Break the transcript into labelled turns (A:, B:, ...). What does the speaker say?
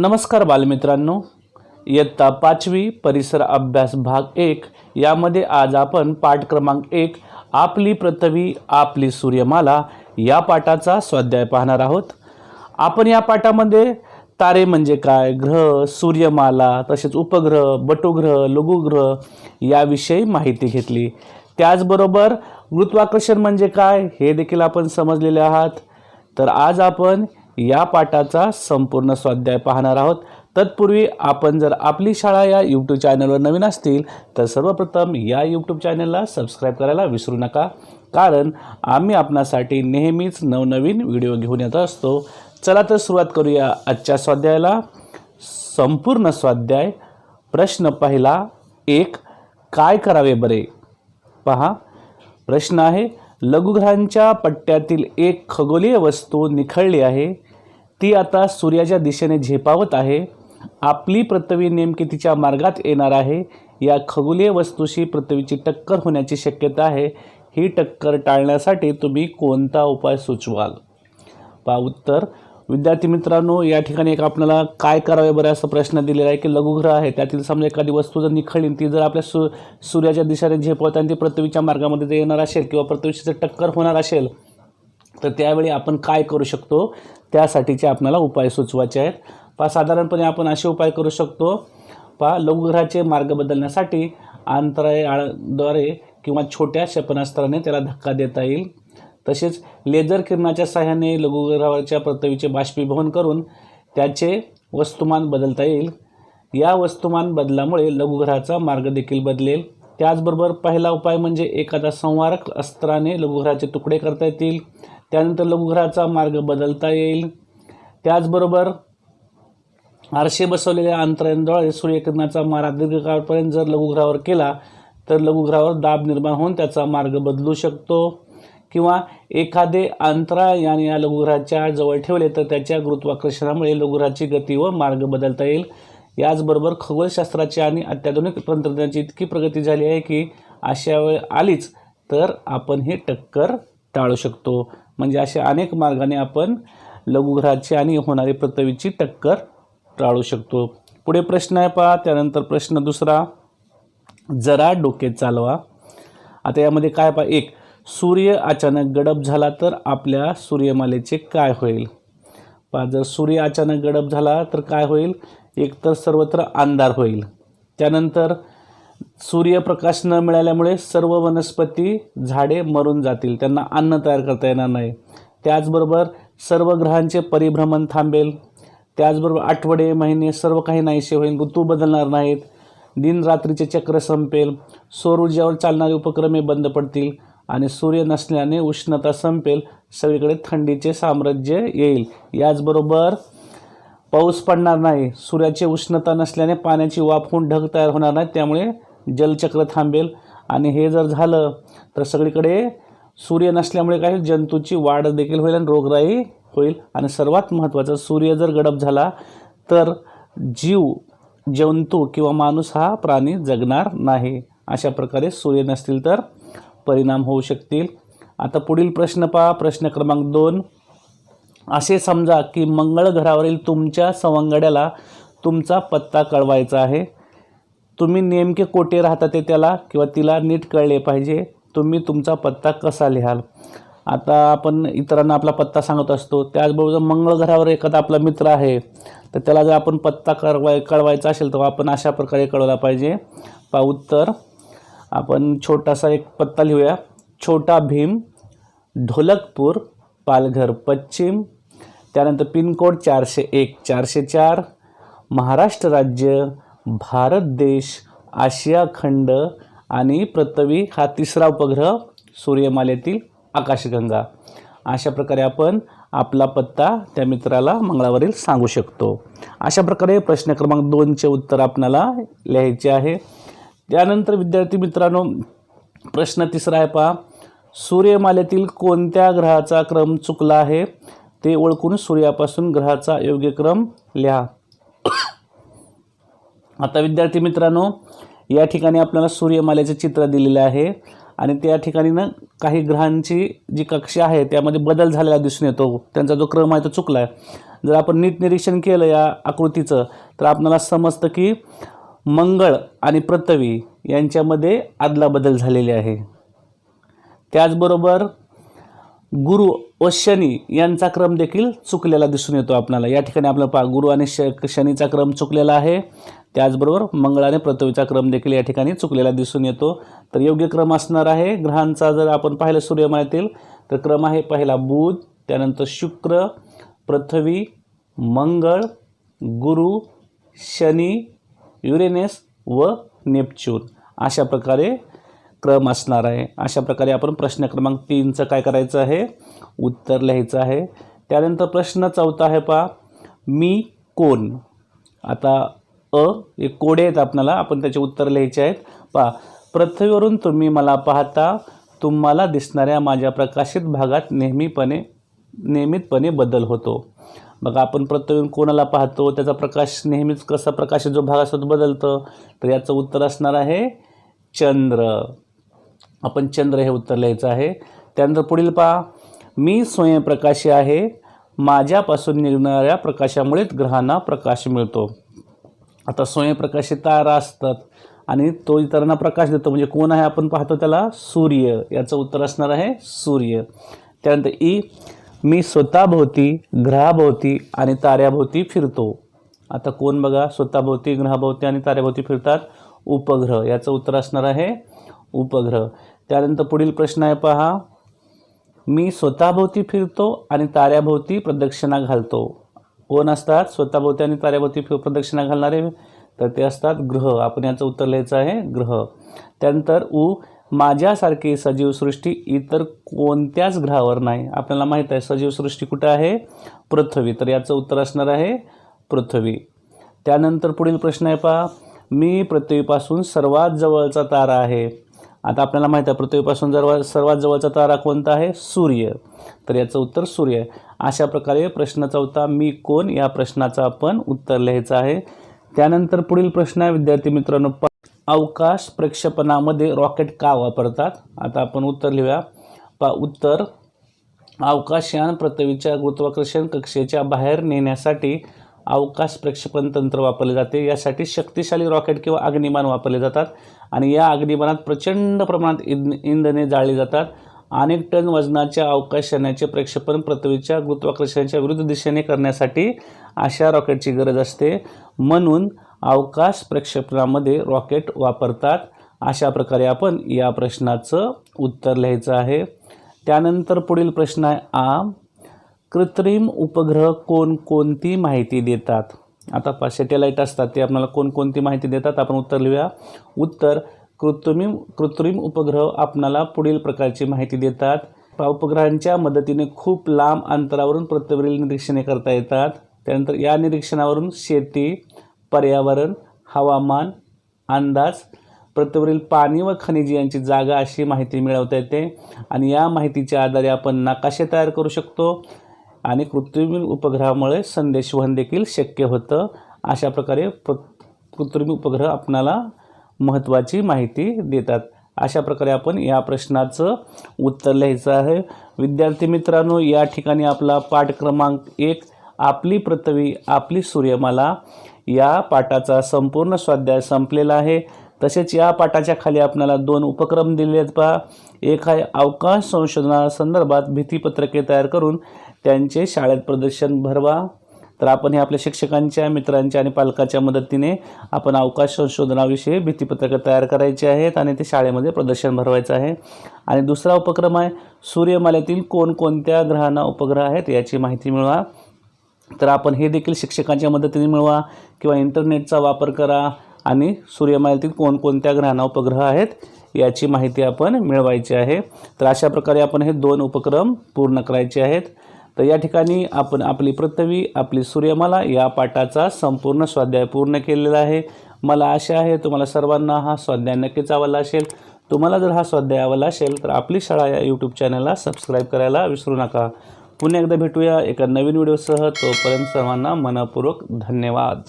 A: नमस्कार बालमित्रांनो. इयत्ता पाचवी परिसर अभ्यास भाग एक. यामध्ये आज आपण पाठ क्रमांक एक आपली पृथ्वी आपली सूर्यमाला या पाठाचा स्वाध्याय पाहणार आहोत. आपण या पाठामध्ये तारे म्हणजे काय ग्रह सूर्यमाला तसेच उपग्रह बटुग्रह लघुग्रह याविषयी माहिती घेतली. त्याचबरोबर गुरुत्वाकर्षण म्हणजे काय हे देखील आपण समजलेले आहात. तर आज आपण या पाठाचा संपूर्ण स्वाध्याय पाहणार आहोत. तत्पूर्वी आपण जर आपली शाळा या यूट्यूब चॅनलवर नवीन असतील तर सर्वप्रथम या यूट्यूब चॅनलला सबस्क्राईब करायला विसरू नका. कारण आम्ही आपणासाठी नेहमीच नवनवीन व्हिडिओ घेऊन येत असतो. चला तर सुरुवात करूया आजच्या स्वाध्यायाला. संपूर्ण स्वाध्याय प्रश्न पहिला एक काय करावे बरे? पहा. प्रश्न आहे लघुग्रहांच्या पट्ट्यातील एक खगोलीय वस्तू निखळली आहे. ती आता सूर्याच्या दिशेने झेपावत आहे. आपली पृथ्वी नेमकी तिच्या मार्गात येणार आहे. या खगोलीय वस्तूशी पृथ्वीची टक्कर होण्याची शक्यता आहे. ही टक्कर टाळण्यासाठी तुम्ही कोणता उपाय सुचवाल? पा उत्तर. विद्यार्थी मित्रांनो या ठिकाणी एक आपल्याला काय करावे बरं असा प्रश्न दिलेला आहे की लघुग्रह आहे. त्यातील समजा एखादी वस्तू जर निखळली ती जर आपल्या सु सूर्याच्या दिशेने झेपवत आणि ती पृथ्वीच्या मार्गामध्ये जर येणार असेल किंवा पृथ्वीची जर टक्कर होणार असेल तर त्यावेळी आपण काय करू शकतो? त्यासाठीचे आपल्याला उपाय सुचवायचे आहेत. पहा साधारणपणे आपण असे उपाय करू शकतो. पहा लघुग्रहाचे मार्ग बदलण्यासाठी अंतराळाद्वारे किंवा छोट्या क्षेपणास्त्राने त्याला धक्का देता येईल. तसेच लेझर किरणाच्या सहाय्याने लघुग्रहावरच्या पृथ्वीचे बाष्पीभवन करून त्याचे वस्तुमान बदलता येईल. या वस्तुमान बदलामुळे लघुग्रहाचा मार्ग देखील बदलेल. त्याचबरोबर पहिला उपाय म्हणजे एखादा संवारक अस्त्राने लघुग्रहाचे तुकडे करता येतील. त्यानंतर लघुग्रहाचा मार्ग बदलता येईल. त्याचबरोबर आरशे बसवलेल्या अंतरांद्वारे सूर्यकिरणाचा मारा दीर्घकाळपर्यंत जर लघुग्रहावर केला तर लघुग्रहावर दाब निर्माण होऊन त्याचा मार्ग बदलू शकतो. किंवा एखादे अंतराळयान या लघुग्रहाच्या जवळ ठेवले तर त्याच्या गुरुत्वाकर्षणामुळे लघुग्रहाची गती व मार्ग बदलता येईल. याचबरोबर खगोलशास्त्राची आणि अत्याधुनिक तंत्रज्ञानाची इतकी प्रगती झाली आहे की अशा वेळ आलीच तर आपण हे टक्कर टाळू शकतो. म्हणजे अशा अनेक मार्गाने आपण लघुग्रहाची आणि होणारी पृथ्वीची टक्कर टाळू शकतो. पुढे प्रश्न आहे पहा त्यानंतर प्रश्न दुसरा. जरा डोके चालवा. आता यामध्ये काय पहा एक सूर्य अचानक गडप झाला तर आपल्या सूर्यमालेचे काय होईल? पहा जर सूर्य अचानक गडप झाला तर काय होईल? एकतर सर्वत्र अंधार होईल. त्यानंतर सूर्यप्रकाश न मिळाल्यामुळे सर्व वनस्पती झाडे मरून जातील. त्यांना अन्न तयार करता येणार नाही. त्याचबरोबर सर्व ग्रहांचे परिभ्रमण थांबेल. त्याचबरोबर आठवडे महिने सर्व काही नाहीसे होईल. ऋतू बदलणार नाहीत. दिनरात्रीचे चक्र संपेल. सौर ऊर्जेवर चालणारे उपक्रमे बंद पडतील आणि सूर्य नसल्याने उष्णता संपेल. सगळीकडे थंडीचे साम्राज्य येईल. याचबरोबर पाऊस पडणार नाही. सूर्याची उष्णता नसल्याने पाण्याची वाफ होऊन ढग तयार होणार नाही. त्यामुळे जलचक्र थांबेल. आणि हे जर झालं तर सगळीकडे सूर्य नसल्यामुळे काही जंतूची वाढ देखील होईल आणि रोगराई होईल. आणि सर्वात महत्त्वाचं सूर्य जर गडप झाला तर जीव जंतू किंवा माणूस हा प्राणी जगणार नाही. अशा प्रकारे सूर्य नसतील तर परिणाम होऊ शकतील. आता पुढील प्रश्न पहा. प्रश्न क्रमांक दोन. असे समजा की मंगळ घरावरील तुमच्या सवंगड्याला तुमचा पत्ता कळवायचा आहे. तुम्ही नेमके कोठे राहता ते त्याला किंवा तिला नीट कळले पाहिजे. तुम्ही तुमचा पत्ता कसा लिहाल? आता आपण इतरांना आपला पत्ता सांगत असतो. त्याचबरोबर जर मंगळघरावर एखादा आपला मित्र आहे तर त्याला जर आपण पत्ता कळवाय कळवायचा असेल तर आपण अशा प्रकारे कळवला पाहिजे. पा उत्तर आपण छोटासा एक पत्ता लिहूया. छोटा भीम ढोलकपूर पालघर पश्चिम. त्यानंतर पिनकोड चारशे एक चारशे चार. महाराष्ट्र राज्य भारत देश आशिया खंड आणि पृथ्वी हा तिसरा उपग्रह सूर्यमालेतील आकाशगंगा. अशा प्रकारे आपण आपला पत्ता त्या मित्राला मंगळावरील सांगू शकतो. अशा प्रकारे प्रश्न क्रमांक दोनचे उत्तर आपणाला लिहायचे आहे. त्यानंतर विद्यार्थी मित्रांनो प्रश्न तिसरा आहे पहा. सूर्यमालेतील कोणत्या ग्रहाचा क्रम चुकला आहे? ते ओळखून सूर्यापासून ग्रहाचा योग्य क्रम लिहा. आता विद्यार्थी मित्रांनो या ठिकाणी आपल्याला सूर्यमालेचे चित्र दिलेले आहे आणि त्या ठिकाणी ना काही ग्रहांची जी कक्षा आहे त्यामध्ये बदल झालेला दिसून येतो. त्यांचा जो क्रम आहे तो चुकला आहे जर आपण नीट निरीक्षण केलं या आकृतीचं तर आपल्याला समजतं की मंगळ आणि पृथ्वी यांच्यामध्ये अदलाबदल झालेली आहे. त्याचबरोबर गुरु व शनी यांचा क्रम देखील चुकलेला दिसून येतो आपल्याला. या ठिकाणी आपल्याला पहा गुरु आणि श शनीचा क्रम चुकलेला आहे. त्याचबरोबर मंगळ आणि पृथ्वीचा क्रम देखील या ठिकाणी चुकलेला दिसून येतो. तर योग्य क्रम असणार आहे. ग्रहांचा जर आपण पाहिलं सूर्यमालेतील तर क्रम आहे पहिला बुध त्यानंतर शुक्र पृथ्वी मंगळ गुरु शनी युरेनस व नेपच्यून. अशा प्रकारे क्रम असणार आहे. अशा प्रकारे आपण प्रश्न क्रमांक तीनचं काय करायचं आहे? उत्तर लिहायचं आहे. त्यानंतर प्रश्न चौथा आहे पहा. मी कोण? आता अ हे कोडे आहेत आपणाला आपण त्याचे उत्तर लिहायचे आहेत. पहा. पृथ्वीवरून तुम्ही मला पाहता तुम्हाला दिसणाऱ्या माझ्या प्रकाशित भागात नेहमीपणे नियमितपणे बदल होतो. बघा आपण पृथ्वीवरून कोणाला पाहतो? त्याचा प्रकाश नेहमीच कसा प्रकाशित जो भाग असतो तो बदलतो. तर याचं उत्तर असणार आहे चंद्र. आपण चंद्र हे उत्तर लिहायचं आहे. त्यानंतर पुढील पहा. मी स्वयंप्रकाशी आहे. माझ्यापासून निघणाऱ्या प्रकाशामुळेच ग्रहांना प्रकाश मिळतो. आता स्वयंप्रकाशी तारा असतात आणि तो इतरांना प्रकाश देतो. म्हणजे कोण आहे आपण पाहतो त्याला? सूर्य. याचं उत्तर असणार आहे सूर्य. त्यानंतर ई मी स्वतःभोवती ग्रहाभोवती आणि ताऱ्याभोवती फिरतो. आता कोण बघा? स्वतःभोवती ग्रहाभोवती आणि ताऱ्याभोवती फिरतात. उपग्रह. याचं उत्तर असणार आहे उपग्रह. त्यानंतर पुढील प्रश्न आहे पहा. मी स्वतःभोवती फिरतो आणि ताऱ्याभोवती प्रदक्षिणा घालतो. कोण असतात? स्वतःभोवती आणि ताऱ्याभोवती फिर प्रदक्षिणा घालणारे? तर ते असतात ग्रह. आपण याचं उत्तर लिहायचं आहे ग्रह. त्यानंतर उ माझ्यासारखी सजीवसृष्टी इतर कोणत्याच ग्रहावर नाही. आपल्याला माहीत आहे सजीवसृष्टी कुठं आहे? पृथ्वी. तर याचं उत्तर असणार आहे पृथ्वी. त्यानंतर पुढील प्रश्न आहे पहा. मी पृथ्वीपासून सर्वात जवळचा तारा आहे. आता आपल्याला माहीत आहे पृथ्वीपासून जर सर्वात जवळचा तारा कोणता आहे? सूर्य. तर याचं उत्तर सूर्य आहे. अशा प्रकारे प्रश्न चौथा मी कोण? या प्रश्नाचं आपण उत्तर लिहायचं आहे. त्यानंतर पुढील प्रश्न आहे विद्यार्थी मित्रांनो अवकाश प्रक्षेपणामध्ये रॉकेट का वापरतात? आता आपण उत्तर लिहूया. पा उत्तर अवकाशयान पृथ्वीच्या गुरुत्वाकर्षण कक्षेच्या बाहेर नेण्यासाठी अवकाश प्रक्षेपण तंत्र वापरले जाते. यासाठी शक्तिशाली रॉकेट किंवा अग्निमान वापरले जातात आणि या अग्निमानात प्रचंड प्रमाणात इंध इंधने जाळली जातात. अनेक टन वजनाच्या अवकाशयानाचे प्रक्षेपण पृथ्वीच्या गुरुत्वाकर्षणाच्या विरुद्ध दिशेने करण्यासाठी अशा रॉकेटची गरज असते. म्हणून अवकाश प्रक्षेपणामध्ये रॉकेट वापरतात. अशा प्रकारे आपण या प्रश्नाचं उत्तर लिहायचं आहे. त्यानंतर पुढील प्रश्न आहे. आ कृत्रिम उपग्रह कोणकोणती माहिती देतात? आता पा सॅटेलाईट असतात ते आपल्याला कोणकोणती माहिती देतात? आपण उत्तर लिहूया. उत्तर कृत्रिम कृत्रिम उपग्रह आपणाला पुढील प्रकारची माहिती देतात. उपग्रहांच्या मदतीने खूप लांब अंतरावरून पृथ्वीवरील निरीक्षणे करता येतात. त्यानंतर या निरीक्षणावरून शेती पर्यावरण हवामान अंदाज पृथ्वीवरील पाणी व खनिज यांची जागा अशी माहिती मिळवता येते. आणि या माहितीच्या आधारे आपण नकाशे तयार करू शकतो. आणि कृत्रिम उपग्रहामुळे संदेशवहन देखील शक्य होतं. अशा प्रकारे प्र कृत्रिम उपग्रह आपणाला महत्त्वाची माहिती देतात. अशा प्रकारे आपण या प्रश्नाचं उत्तर लिहायचं आहे. विद्यार्थी मित्रांनो या ठिकाणी आपला पाठ क्रमांक एक आपली पृथ्वी आपली सूर्यमाला या पाठाचा संपूर्ण स्वाध्याय संपलेला आहे. तसेच या पाठाच्या खाली आपल्याला दोन उपक्रम दिले आहेत पहा. एक आहे अवकाश संशोधनासंदर्भात भीतीपत्रके तयार करून त्यांचे शाळेत प्रदर्शन भरवा. तर आपण हे आपल्या शिक्षकांच्या मित्रांच्या आणि पालकाच्या मदतीने आपण अवकाश संशोधनाविषयी भीतीपत्रकं तयार करायची आहेत आणि ते शाळेमध्ये प्रदर्शन भरवायचं आहे. आणि दुसरा उपक्रम आहे सूर्यमालेतील कोणकोणत्या ग्रहांना उपग्रह आहेत याची माहिती मिळवा. तर आपण हे देखील शिक्षकांच्या मदतीने मिळवा किंवा इंटरनेटचा वापर करा आणि सूर्यमालेतील कोणकोणत्या ग्रहांना उपग्रह आहेत याची माहिती आपण मिळवायची आहे. तर अशा प्रकारे आपण हे दोन उपक्रम पूर्ण करायचे आहेत. तर या ठिकाणी आपण आपली पृथ्वी आपली सूर्यमाला या पाठाचा संपूर्ण स्वाध्याय पूर्ण केलेला आहे. मला आशा आहे तुम्हाला सर्वांना हा स्वाध्याय नक्कीच आवडला असेल. तुम्हाला जर हा स्वाध्याय आवडला असेल तर आपली शाळा या यूट्यूब चॅनलला सबस्क्राईब करायला विसरू नका. पुन्हा एकदा भेटूया एका नवीन व्हिडिओसह तोपर्यंत सर्वांना मनपूर्वक धन्यवाद.